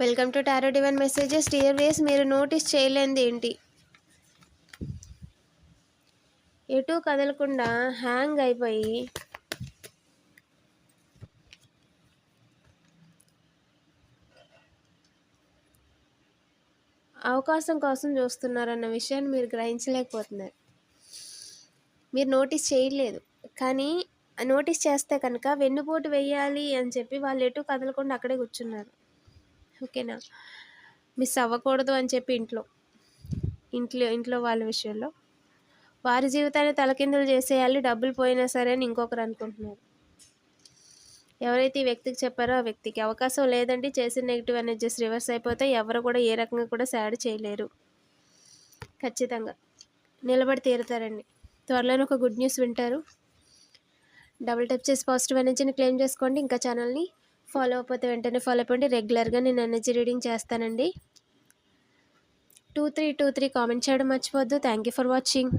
Welcome to tarot divine messages. Dear వేస్ మీరు notice చేయలేంది ఏంటి? ఎటు కదలకుండా హ్యాంగ్ అయిపోయి అవకాశం కోసం చూస్తున్నారన్న విషయాన్ని మీరు గ్రహించలేకపోతున్నారు. మీరు నోటీస్ చేయలేదు కానీ నోటీస్ చేస్తే కనుక వెన్నుపోటు వేయాలి అని చెప్పి వాళ్ళు ఎటు కదలకుండా అక్కడే కూర్చున్నారు. ఓకేనా? మిస్ అవ్వకూడదు అని చెప్పి ఇంట్లో ఇంట్లో ఇంట్లో వాళ్ళ విషయంలో. వారి జీవితాన్ని తలకిందులు చేసేయాలి డబ్బులు పోయినా సరే అని ఇంకొకరు అనుకుంటున్నారు. ఎవరైతే ఈ వ్యక్తికి చెప్పారో ఆ వ్యక్తికి అవకాశం లేదండి చేసిన నెగిటివ్ ఎనర్జీస్ రివర్స్ అయిపోతే ఎవరు కూడా ఏ రకంగా కూడా సాడ్ చేయలేరు. ఖచ్చితంగా. నిలబడి తీరుతారండి. త్వరలోనే ఒక గుడ్ న్యూస్ వింటారు. డబుల్ టెప్ చేసి పాజిటివ్ ఎనర్జీని క్లెయిమ్ చేసుకోండి. ఇంకా ఛానల్ని ఫాలో అయిపోతే వెంటనే ఫాలో అయిపోండి రెగ్యులర్గా నేను ఎనర్జీ రీడింగ్ చేస్తానండి. Two three two three comment చేయడం మర్చిపోద్దు థ్యాంక్ యూ ఫర్ వాచింగ్.